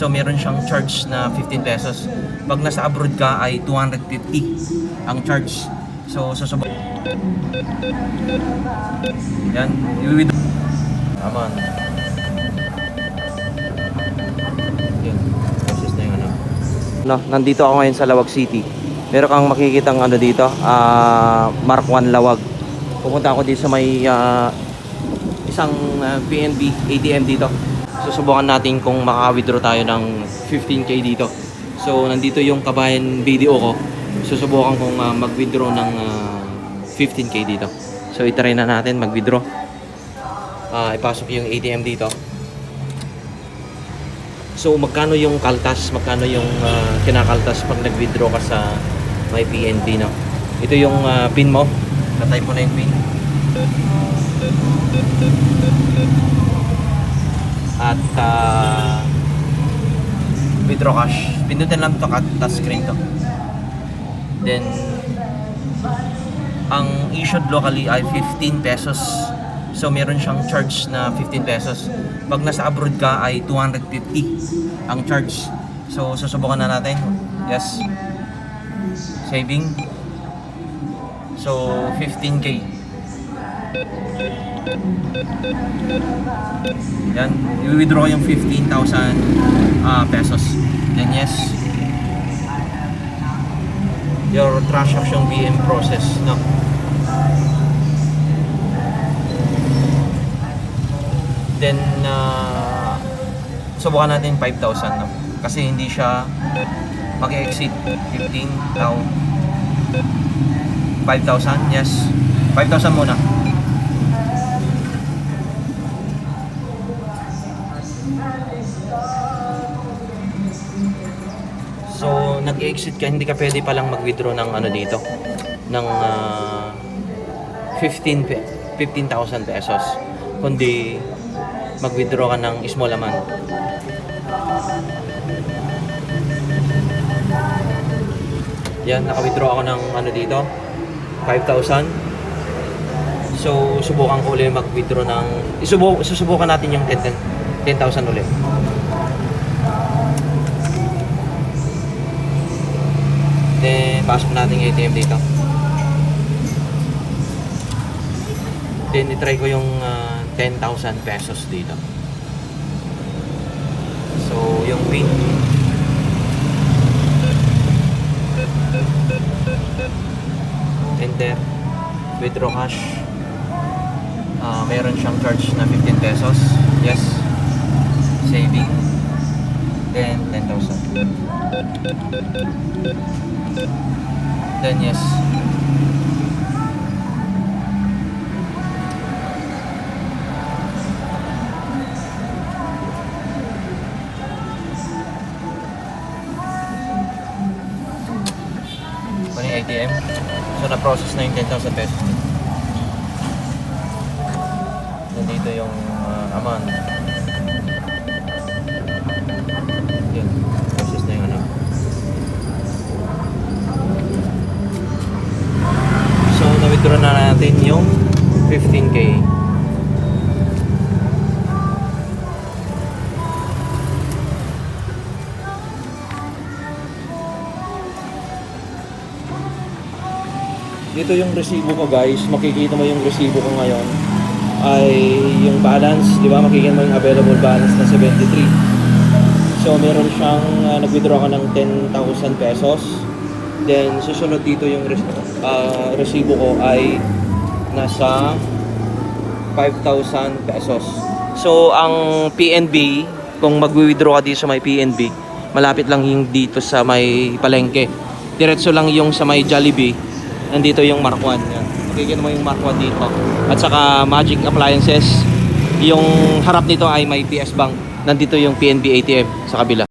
So meron siyang charge na 15 pesos. Pag nasa abroad ka ay 250 ang charge. So susubok. Yan, i-withdraw. Aman. Yan, process ano. No, nandito ako ngayon sa Lawag City. Meron kang makikitang ano dito, ah, Mark 1 Lawag. Pupunta ako dito sa may ah, isang ah, PNB ATM dito. Susubukan natin kung makaka-withdraw tayo ng 15k dito. So, nandito yung kabayan video ko. Susubukan kong ah, mag-withdraw ng ah, 15k dito. So, itry na natin mag-withdraw. Ah, ipasok yung ATM dito. So, magkano yung kaltas? Magkano yung ah, kinakaltas pag nag-withdraw ka sa my PNB, no? Ito yung ah, pin mo. Natype mo na yung pin. At ah, withdraw cash. Pindutin lang to at touch screen to. Then, ang issued locally ay 15 pesos. So, meron siyang charge na 15 pesos. Pag nasa abroad ka ay 250 ang charge. So, susubukan na natin. Yes. Saving. So, 15k. Yan. I-withdraw yung 15,000 ah, pesos. Then yes. Your transaction being processed. No? Then, uh, subukan natin 5,000. No? Kasi hindi siya mag-exit 15,000. 5,000, yes. 5,000 muna. So, nag-exit ka, hindi ka pwede palang mag-withdraw ng ano dito, ng ah, 15 pe- 15,000 pesos. Kundi mag-withdraw ka ng small amount. Yan, naka-withdraw ako ng ano dito, 5,000. So, subukan ko ulit mag-withdraw ng, isubu, susubukan natin yung 10 10,000 ulit. Then, pasok natin yung ATM dito. Then, itry ko yung ah, 10,000 pesos dito. So, yung pin. Enter. Withdraw cash. Ah, meron siyang charge na 15 pesos. Yes. Saving. Then, 10,000. Then yes. Ano ATM? So na-process na yung 10,000 pesos. Nandito yung uh, amount. Yun. Process na yung ano. So, na-withdraw na natin yung 15k. Dito yung resibo ko guys, makikita mo yung resibo ko ngayon ay yung balance, di ba? Makikita mo yung available balance na 73. So meron siyang uh, nag-withdraw ka ng 10,000 pesos. Then susunod dito yung res- ah, resibo ko ay nasa 5,000 pesos. So ang PNB, kung mag-withdraw ka dito sa may PNB, malapit lang yung dito sa may palengke. Diretso lang yung sa may Jollibee. Nandito yung Mark 1. Yan. Mo yung Mark 1 dito. At saka Magic Appliances. Yung harap nito ay may PS Bank. Nandito yung PNB ATM sa kabila.